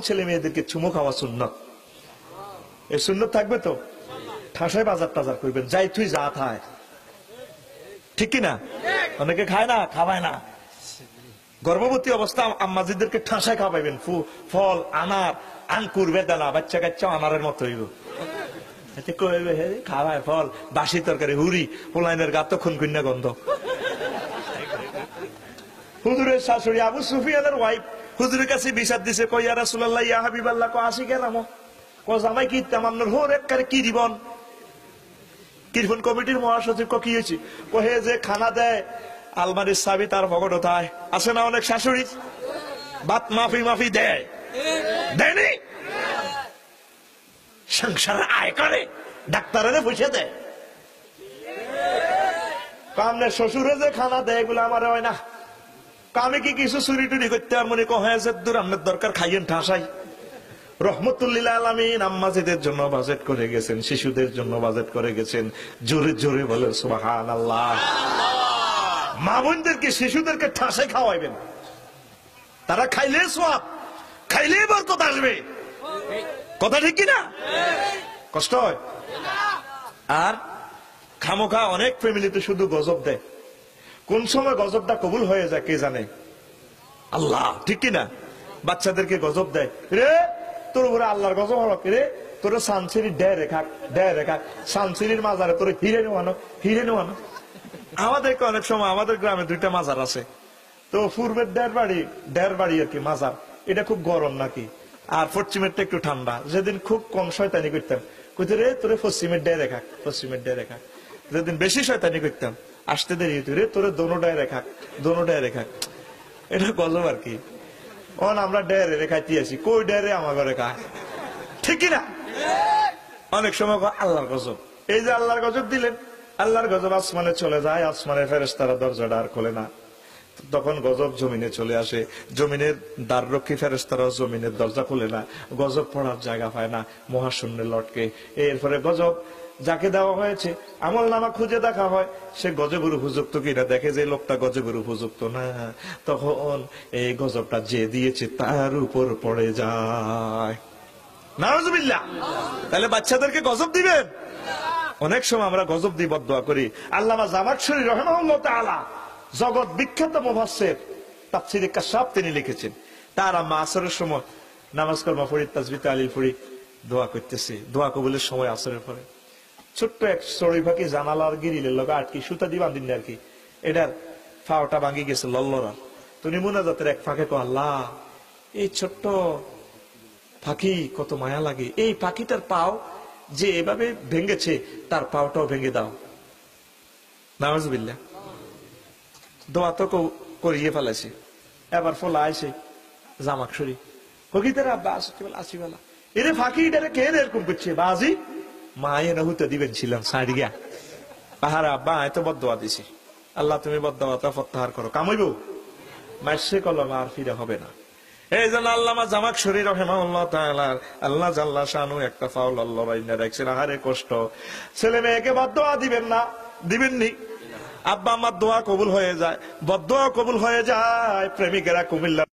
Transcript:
ছেলে মেয়েদেরকে চুমো খাওয়া সুন্নত। এই সুন্নত থাকবে তো? ঠাসায় বাজার টাজার করবেন, যাই তুই যা থায় ঠিক কিনা? অনেকে খায় না, খাওয়ায় না। গর্ভবতী অবস্থা, আম্মাজিদেরকে ঠাসায় খাওয়াইবেন, ফু- ফল, আনার, আঙ্কুর, বেদানা, বাচ্চা কাচ্চা আনারের মতো হইব। খাওয়ায় ফল, বাসি তরকারি হুড়ি পোলাইনের গাত খুন খুনকুন্যা গন্ধ। হুজুরের শাশুড়ি আবু সুফিয়ানের ওয়াইফ হুজুরের কাছে বিষাদ দিছে কইয়া রাসূলুল্লাহ, ইয়া হাবিবাল্লাহ কো আসি গেলাম কো জামাই কি তামান্নর হোর একবারে কি দিবন কিরফন কমিটির মহাসচিব কো কি হয়েছে? কো হে যে খানা দেয়, আলমারির চাবি তার ভগট তাই। আছে না অনেক শাশুড়ি? বাত মাফি মাফি দেয়। দেয়নি? সংসার আয় করে, ডাক্তারের বসে দেয়। কামনে শ্বশুরে যে খানা দেয়, এগুলো আমার হয় না। আমি কি কিছু চুরি টুরি করতে মনে কহে যে দূর আপনার দরকার, খাইয়েন ঠাসাই। রহমতুল্লিল্লাহ আলমিন আম্মাজিদের জন্য বাজেট করে গেছেন, শিশুদের জন্য বাজেট করে গেছেন, জোরে জোরে বলে সুবাহান আল্লাহ মা শিশুদেরকে ঠাসে খাওয়াইবেন। তারা খাইলে সোয়াব খাইলে বরকত আসবে। কথা ঠিক কিনা? কষ্ট হয়? আর খামোখা অনেক ফ্যামিলিতে শুধু গজব দেয়। কোন সময় গজবটা কবুল হয়ে যায়, কে জানে? আল্লাহ, ঠিক কিনা? বাচ্চাদেরকে গজব দেয়। রে, তোর উপরে আল্লাহর গজব হলো রে? তোর সানসিরি ডে রেখা ডে রেখা সানসিরির মাজারে তোর হিরে নেওয়ানো হিরে নেওয়ানো আমাদেরকে অনেক সময় আমাদের গ্রামে দুইটা মাজার আছে। তো পূর্বের ডের বাড়ি ডের বাড়ি আর কি মাজার। এটা খুব গরম নাকি? আর পশ্চিমেরটা একটু ঠান্ডা। যেদিন খুব কম শয়তানি করতাম। কইতে রে, তোরে পশ্চিমের ডে রেখা পশ্চিমের ডে রেখা যেদিন বেশি শয়তানি করতাম আসতে দেরি তুই রে তোরে দোনোটায় রেখা দোনোটায় রেখা। এটা গজব আর কি। অন, আমরা ডেরে রেখাইতে আছি কই ডেরে আমার ঘরে খায় ঠিক না অনেক সময় আল্লাহর গজব। এই যে আল্লাহর গজব দিলেন, আল্লাহর গজব আসমানে চলে যায়, আসমানে ফেরেস্তারা দরজাটা আর খোলে না। তখন গজব জমিনে চলে আসে। জমিনের দ্বার রক্ষী ফেরেস্তারা জমিনের দরজা খুলে না। গজব পড়ার জায়গা পায় না, মহাশূন্যে লটকে। এরপরে গজব যাকে দেওয়া হয়েছে, আমল নামা খুঁজে দেখা হয়। সে গজবের উপযুক্ত কিনা দেখে যে লোকটা গজবের উপযুক্ত না। তখন এই গজবটা যে দিয়েছে তার উপর পড়ে যায়। নারাজবিল্লা তাহলে বাচ্চাদেরকে গজব দিবেন? অনেক সময় আমরা গজব দিয়ে বদোয়া করি। আল্লামা জামাত শরীর তাআলা জগৎ বিখ্যাত মুফাসসির তাফসীরে কাশাফ তিনি লিখেছেন। তার আম্মা আসরের সময় নামাজ কলমা পড়ি তাজবিত আলী পড়ি দোয়া করতেছে। দোয়া কবুলের সময় আসরের পরে। ছোট্ট এক চড়ি ফাঁকি জানালার গিরিলের লগে আটকি সুতা দিয়ে বান্ধিন আর কি। এটার ফাওটা ভাঙ্গি গেছে লল্লরা। তুমি মুনাজাতের এক ফাঁকে কো আল্লাহ, এই ছোট্ট পাখি কত মায়া লাগে। এই পাখিটার পাও যে এভাবে ভেঙেছে, তার পাওটাও ভেঙে দাও। নামাজবিল্লা দোয়া তো করিয়ে ফেলেছে। এবার ফলা আইসে জামাক সরি হকিতের আব্বা আসতে বেলা আসি বেলা এরে ফাঁকি এটারে কে এরকম করছে? বাজি? মা এনে হুতে দিবেন ছিলাম, সাইড গিয়া। পাহাড় আব্বা, আয় তো বদোয়া দিছি। আল্লাহ তুমি বদোয়াটা প্রত্যাহার করো। কামাইব? মাসে কলম, আর ফিরে হবে না। এই জন্য আল্লামা জামাক শরীর রহেমাউল্লাহ তাআলা আল্লাহ জাল্লা শানু একটা ফাউল আল্লাহ রাখছেন। আহারে কষ্ট। ছেলে মেয়েকে বদোয়া দিবেন না, দিবেননি। আব্বা আমার দোয়া কবুল হয়ে যায় বদোয়া কবুল হয়ে যায় প্রেমিকেরা কুমিল্লা